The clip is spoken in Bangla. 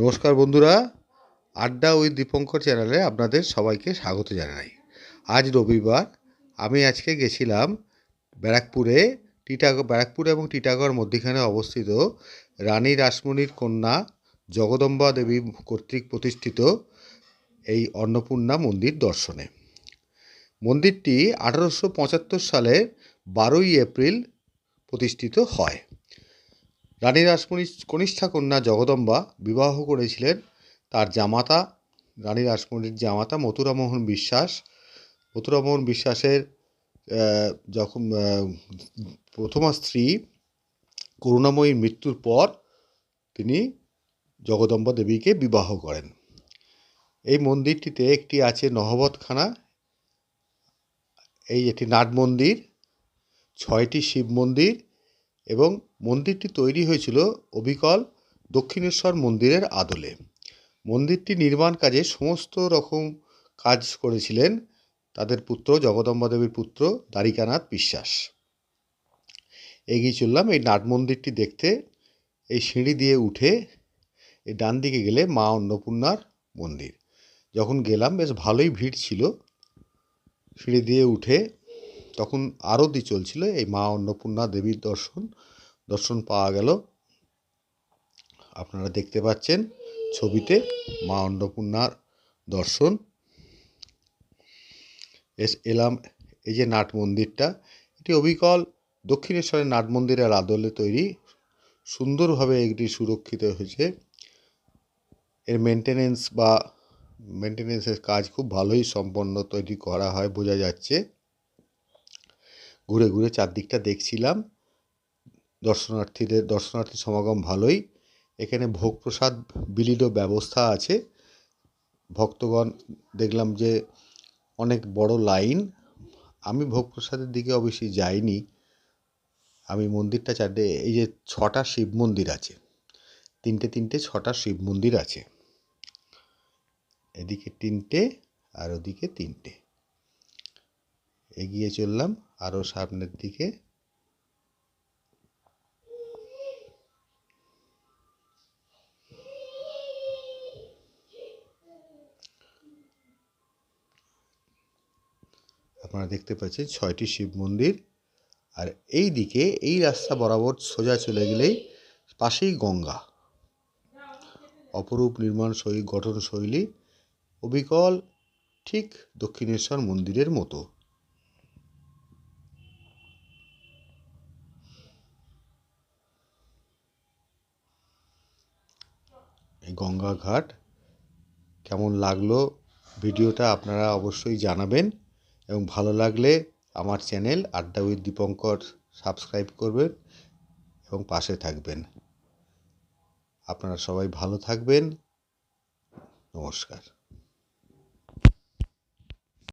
নমস্কার বন্ধুরা, আড্ডা উইথ দীপঙ্কর চ্যানেলে আপনাদের সবাইকে স্বাগত জানাই। আজ রবিবার, আমি আজকে গেছিলাম ব্যারাকপুরে টিটাগড় ব্যারাকপুর এবং টিটাগড় মধ্যিখানে অবস্থিত রানী রাসমণির কন্যা জগদম্বা দেবী কর্তৃক প্রতিষ্ঠিত এই অন্নপূর্ণা মন্দির দর্শনে। মন্দিরটি আঠারোশো সালের বারোই এপ্রিল প্রতিষ্ঠিত হয়। রানী রাসমণি কনিষ্ঠা কন্যা জগদম্বা বিবাহ করেছিলেন তার জামাতা, রানী রাসমণির জামাতা মথুরামোহন বিশ্বাস। মথুরামোহন বিশ্বাসের যখন প্রথমা স্ত্রী করুণাময়ীর মৃত্যুর পর তিনি জগদম্বা দেবীকে বিবাহ করেন। এই মন্দিরটিতে একটি আছে নহবতখানা। এই একটি নাট মন্দির, ছয়টি শিব মন্দির এবং মন্দিরটি তৈরি হয়েছিল অবিকল দক্ষিণেশ্বর মন্দিরের আদলে। মন্দিরটি নির্মাণ কাজে সমস্ত রকম কাজ করেছিলেন তাদের পুত্র, জগদম্বা দেবীর পুত্র দ্বারিকানাথ বিশ্বাস। এগিয়ে চললাম এই নাট মন্দিরটি দেখতে। এই সিঁড়ি দিয়ে উঠে এই ডান দিকে গেলে মা অন্নপূর্ণার মন্দির। যখন গেলাম, বেশ ভালোই ভিড় ছিল। সিঁড়ি দিয়ে উঠে তখন আরতি চলছিল, এই মা অন্নপূর্ণা দেবীর দর্শন দর্শন পাওয়া গেল। আপনারা দেখতে পাচ্ছেন ছবিতে মা অন্নপূর্ণার দর্শন। এস, এলাম, এই যে নাট মন্দিরটা, এটি অবিকল দক্ষিণেশ্বরের নাট মন্দিরের আদলে তৈরি, সুন্দরভাবে এটি সুরক্ষিত হয়েছে। এর মেনটেনেন্স বা মেনটেনেন্সের কাজ খুব ভালোই সম্পন্ন তৈরি করা হয়, বোঝা যাচ্ছে। ঘুরে ঘুরে চারদিকটা দেখছিলাম। দর্শনার্থীদের, দর্শনার্থী সমাগম ভালোই। এখানে ভোগ প্রসাদ বিলিরও ব্যবস্থা আছে। ভক্তগণ, দেখলাম যে অনেক বড় লাইন। আমি ভোগ প্রসাদের দিকে অবশ্যই যাইনি। আমি মন্দিরটা চারটে, এই যে ছটা শিব মন্দির আছে। তিনটে তিনটে, ছটা শিব মন্দির আছে। এদিকে তিনটে আর ওদিকে তিনটে। এগিয়ে চললাম আরও সামনের দিকে। আপনারা দেখতে পাচ্ছেন ছয়টি শিব মন্দির। আর এই দিকে এই রাস্তা বরাবর সোজা চলে গেলেই পাশেই গঙ্গা। অপরূপ নির্মাণ শৈলী, গঠন শৈলী অবিকল, ঠিক দক্ষিণেশ্বর মন্দিরের মতো। গঙ্গা ঘাট কেমন লাগল ভিডিওটা আপনারা অবশ্যই জানাবেন এবং ভালো লাগলে আমার চ্যানেল আড্ডা উইথ দীপঙ্কর সাবস্ক্রাইব করবেন এবং পাশে থাকবেন। আপনারা সবাই ভালো থাকবেন। নমস্কার।